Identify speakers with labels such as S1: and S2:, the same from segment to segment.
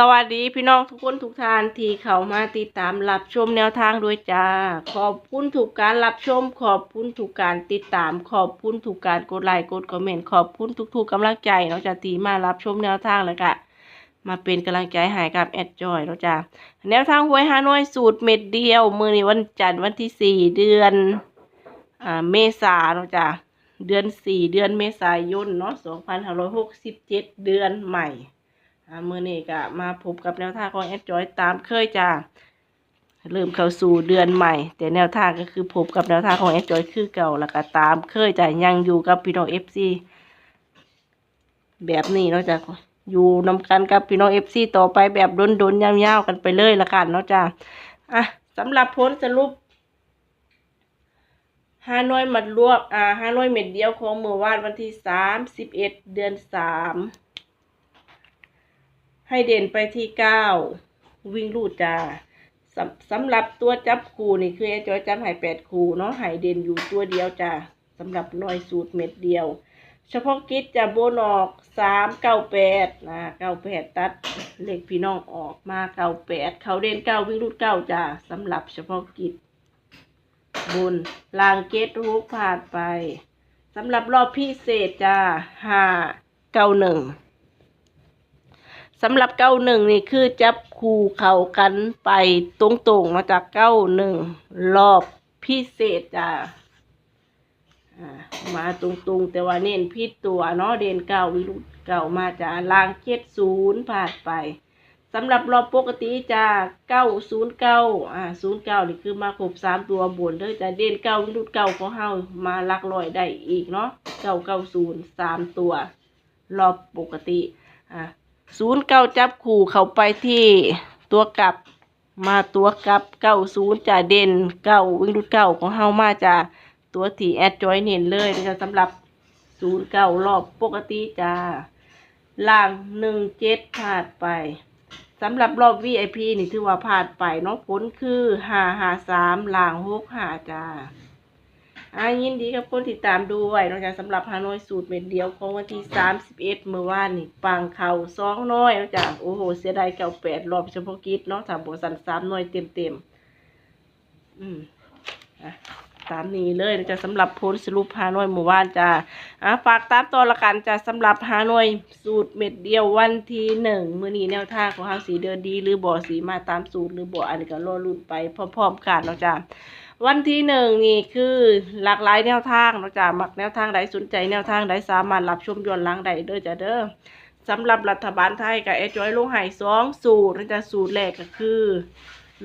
S1: สวัสดีพี่น้องทุกคนทุกท่านที่เข้ามาติดตามรับชมแนวทางด้วยจ้า ขอบคุณถูกการรับชม ขอบคุณถูกการติดตาม ขอบคุณถูกการกดไลค์กดคอมเมนต์ขอบคุณทุกๆกำลังใจเนาะจ้าที่มารับชมแนวทางแล้วก็มาเป็นกำลังใจให้กับแอดจอยเนาะจ้าแนวทางหวยฮานอยสูตรเม็ดเดียว มือนี้วันจันทร์วันที่สี่เดือนอ่าเมษาเนาะจ้าเดือนสี่เดือนเมษายนเนาะสองพันห้าร้อยหกสิบเจ็ดเดือนใหม่ มือนี้ก็มาพบกับแนวทางของแอดจอยตามเคยจ้าเริ่มเข้าสู่เดือนใหม่ แต่แนวทางก็คือพบกับแนวทางของแอดจอยคือเก่าแล้วก็ตามเคยจ้ะยังอยู่กับพี่น้องเอฟซีแบบนี้เนาะจ้ะอยู่นำกันกับพี่น้องเอฟซีต่อไปแบบดนๆยาวๆกันไปเลยละกันเนาะจ้ะอะสำหรับผลสรุปฮานอยมัดรวบอ่าฮานอยเม็ดเดียวของเมื่อวานวันที่สามสิบเอ็ดเดือนสาม ให้เด่นไปที่เก้าวิ่งลูดจ้าสำสำหรับตัวจับคู่นี่คือไอ้จอยจับหายแปดคู่เนาะหายเด่นอยู่ตัวเดียวจ้าสำหรับหน่อยสูตรเม็ดเดียว เฉพาะกิจจะโบนออกสามเก้าแปดนะเก้าแปดตัดเลขพี่น้องออกมาเก้าแปดเขาเด่นเก้าวิ่งลูดเก้าจ้าสำหรับเฉพาะกิจบนลางเกตรูกผ่านไปสำหรับรอบพิเศษจ้าห้าเก้าหนึ่ง สำหรับเก้าหนึ่งนี่คือจับคู่เข้ากันไปตรงๆมาจากเก้าหนึ่งรอบพิเศษจ้ะอ่ามาตรงๆ แต่ว่าเน้นพิดตัวเนาะเด่นเก้าวิรุตเก้ามาจากลางเจ็ดศูนย์ผ่านไปสำหรับรอบปกติจะเก้าศูนย์เก้าอ่าศูนย์เก้านี่คือมาครบสามตัวบนเลยจะเด่นเก้าวิรุตเก้าของเฮามาลักร้อยได้อีกเนาะเก้าเก้าศูนย์สามตัว รอบปกติอ่า ศูนย์เก้าจับขู่เข้าไปที่ตัวกลับมาตัวกลับเก้าศูนย์จะเด่นเก้าวิ่งรุดเก้าของเฮามาจะตัวที่แอดจอยเน้นเลยนะคะสำหรับศูนย์เก้ารอบปกติจ้าล่างหนึ่งเจ็ดพลาดไปสำหรับรอบ VIP นี่ถือว่าพลาดไปเนาะผลคือห้าห้าสามล่างหกห้าจ้า อายินดีกับคนติดตามด้วยนอกจากสำหรับฮานอยสูตรเม็ดเดียวของวันที่สามสิบเอ็ดเมื่อวานนี่ปังเข่าสองน้อยนอกจากโอ้โห เสียดายเก่าแปดรอบเฉพาะกิจเนาะถามบสันสามน้อยเต็มเต็มอืมอะตามนี้เลยนอกจากสำหรับผลสรุปฮานอยเมื่อวานจ้าอะฝากตามต่อละกันจ้าสำหรับฮานอยสูตรเม็ดเดียววันที่หนึ่งมื้อนี้แนวทางของเฮาสีเดินดี หรือบ่สีมาตามสูตรหรือบ่อันนี้ก็รอลุ้นไปพร้อมๆกันเนาะจ้า วันที่หนึ่งนี่คือหลากหลายแนวทางเนาะจ้ะมักแนวทางใดสนใจแนวทางใดสามารถรับชมย้อนหลังได้เด้อจ้ะเด้อสำหรับรัฐบาลไทยกับแอจอยลงหายสองสูตรนะจ๊ะสูตรแรกก็คือ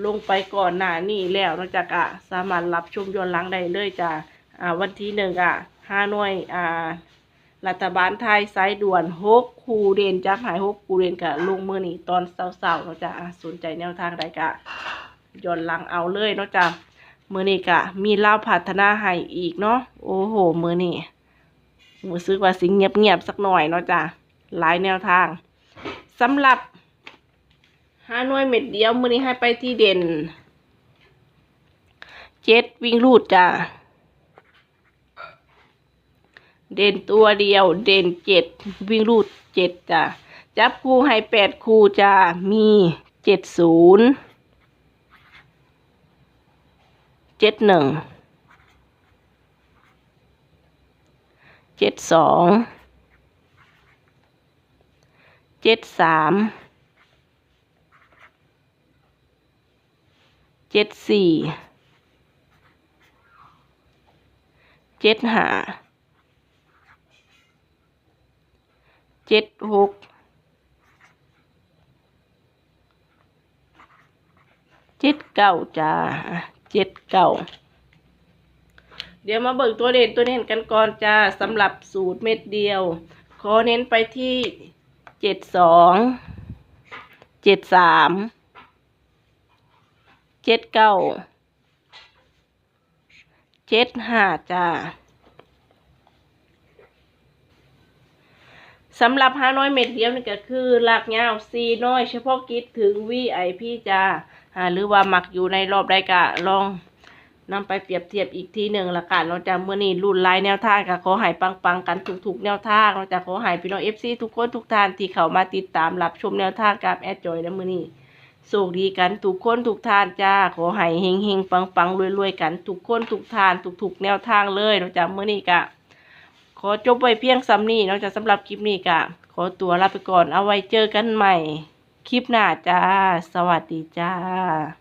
S1: ลงไปก่อนหน้านี้แล้วเนาะจ๊ะกะสามารถรับชมย้อนหลังได้เลยจ้ะอ่าวันที่หนึ่งอะห้าหน่วยอ่ารัฐบาลไทยสายด่วนหกคูเดนจับหายหกคูเดนกะลงมือนี่ตอนเศร้าๆเนาะจ๊ะอะสนใจแนวทางใดกะย้อนหลังเอาเลยเนาะจ้ะ มือนี้กะมีเล่าพัฒนาให้อีกเนาะโอ้โห มือนี้มือซื้อว่าสิงเงียบๆสักหน่อยเนาะจ้ะหลายแนวทางสำหรับห้าหน่วยเม็ดเดียว มือนี้ให้ไปที่เด่นเจ็ดวิ่งรูดจ้ะเด่นตัวเดียว เด่นเจ็ดวิ่งรูดเจ็ดจ้ะจับคู่ให้แปดคู่จ้ะมีเจ็ดศูนย์ เจ็ดหนึ่งเจ็ดสองเจ็ดสามเจ็ดสี่เจ็ดห้าเจ็ดหกเจ็ดเก้าจ้า เจ็ดเก้าเดี๋ยวมาเบิกตัวเด่นตัวเน้นกันก่อนจ้าสำหรับสูตรเม็ดเดียว ขอเน้นไปที่เจ็ดสองเจ็ดสามเจ็ดเก้าเจ็ดห้าจ้าสำหรับห้าน้อยเม็ดเดียวนี่ก็คือหลักยาวซีน้อยเฉพาะกิจถึงวีไอพีจ้า หรือว่าหมักอยู่ในรอบใดกะลองนำไปเปรียบเทียบอีกทีหนึ่งละกันเนาจะเมื่อนี้รุ่นลายแนวทางก็ขอให้ปังๆกันทุกๆแนวทางเนาจะขอให้พี่น้องเอฟซีทุกคนทุกท่านที่เข้ามาติดตามรับชมแนวทางกับแอดจอยในมื้อนี้โชคดีกันทุกคนทุกท่านจ้าขอให้เฮงๆปังๆรวยๆกันทุกคนทุกท่านทุกๆแนวทางเลยเนาะจ้ะมื้อนี้ก็ขอจบไว้เพียงซ้ำนี้เนาะจ้ะสำหรับคลิปนี้ก็ขอตัวลาไปก่อนเอาไว้เจอกันใหม่ คลิปหน้าจ้า สวัสดีจ้า